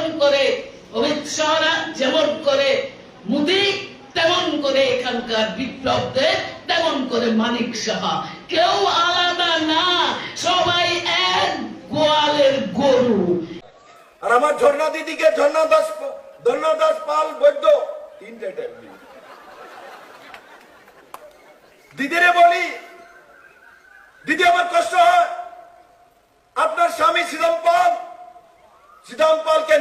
যেমন করে অমিত শাহরা যেমন করে মোদি তেমন করে এখানকার বিপ্লবদের তেমন করে মানিক সাহা। কেউ আলাদা না, সবাই এক গোয়ালের গরু। আর আমার ঝর্ণা দিদিকে ঝর্ণা দাস ঝর্ণা দাস পাল বৈদ্য, তিনটে দিদিরে বলি, দিদি আমার কষ্ট হয়। আপনার স্বামী শ্রীরাম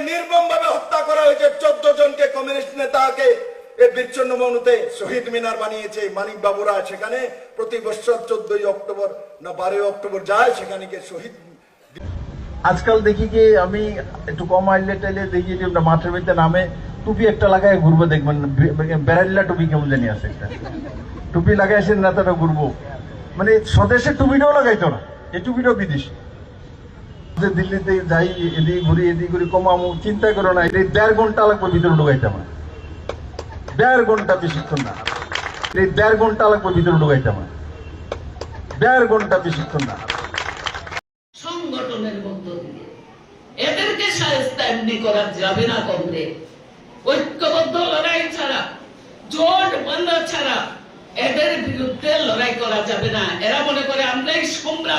নির্মম ভাবে হত্যা করা হয়েছে। চোদ্দ জনকে কমিউনিস্ট নেতাকে বিচ্ছন্ন মনুতে শহীদ মিনার বানিয়েছে মানিক বাবুরা। সেখানে প্রতি বছর চোদ্দই অক্টোবর না, বারোই অক্টোবর যায়, সেখানে গিয়ে শহীদ আজকাল দেখি কি, আমি একটু কম আইলে টাইলে দেখি যে মাঠের মধ্যে নামে টুপি একটা লাগায় ঘুরবো, দেখবেন বেড়াল্লা টুপি কেমন জানি আছে একটা। টুপি লাগাই এসে নেতাটা ঘুরবো। মানে স্বদেশের টুপিটাও লাগাইতো না, এই টুপিটাও বিদেশি। যে দিল্লিতে যাই ঘুরি ঘুরি চিন্তা করো না, এই দেড় ঘণ্টা লাগবে ভিতরে ঢুকাইতে আমার। দেড় ঘণ্টা বেশিক্ষণ না। এই দেড় ঘণ্টা লাগবে ভিতরে ঢুকাইতে আমার। দেড় ঘণ্টা বেশিক্ষণ না। সংগঠনের মধ্য দিয়ে। এদেরকে সাহেস্তা এমনি করা যাবে না ঐক্যবদ্ধ লড়াই ছাড়া, জোট বন্ধ ছাড়া এদের বিরুদ্ধে লড়াই করা যাবে না। এরা মনে করে আমরাই সম্রাট।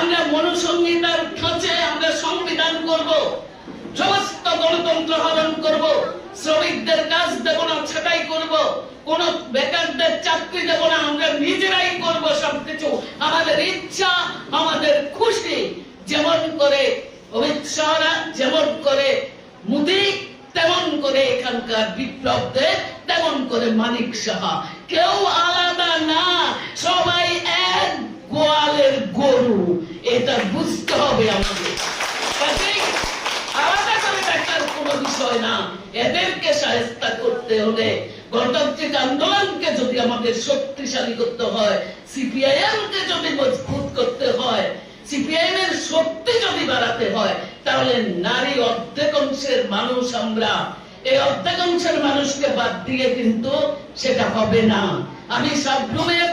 আমরা মনুসংহিতার খাঁচে আমরা সংবিধান করব। সমস্ত গণতন্ত্র হরণ করব। শ্রমিকদের কাজ দেব না, ছাটাই করব। কোন বেকারদের চাকরি দেব না, আমরা নিজেরাই করব সবকিছু। আমাদের ইচ্ছা, আমাদের খুশি, যেমন করে অমিত শাহরা, যেমন করে মোদি, তেমন করে এখানকার বিপ্লবদের, তেমন করে মানিক সাহা। কেউ আলাদা না, সবাই এটা বুঝতে হবে আমাদের করতে হয় শক্তি যদি বাড়াতে হয়, তাহলে নারী অর্ধেকাংশের মানুষ আমরা। এই অর্ধেকাংশের মানুষকে বাদ দিয়ে কিন্তু সেটা হবে না। আমি সাবরুমের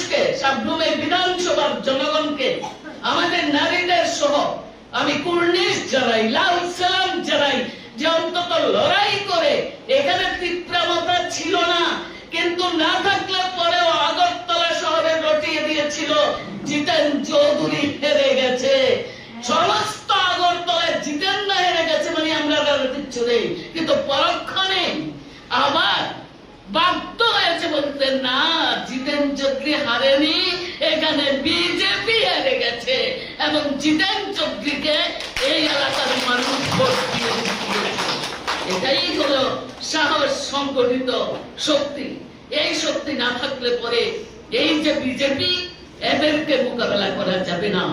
মানুষকে সাবরুমের বিধানসভার জনগণকে, আমাদের নারীদের সহ আমি কুর্নিশ জানাই, লাল সালাম জানাই যে অন্তত লড়াই করে এখানে তীব্রমতা ছিল না থাকলে পরেও আগরতলা শহরে রটিয়ে দিয়েছিল জিতেন চৌধুরী হেরে গেছে সমস্ত আগরতলায় জিতেন না হেরে গেছে মানে আমরা আর কিচ্ছু নেই কিন্তু পরক্ষণে আবার বাধ্য হয়েছে বলতে না চৌধুরী হারেনি এখানে বিজেপি হেরে গেছে এবং জিতেন চৌধুরীকে এই এলাকার মানুষ ভোট দিয়ে এটাই হলো সাহস সংগঠিত শক্তি। এই শক্তি না থাকলে পরে এই যে বিজেপি, এদেরকে মোকাবেলা করা যাবে না।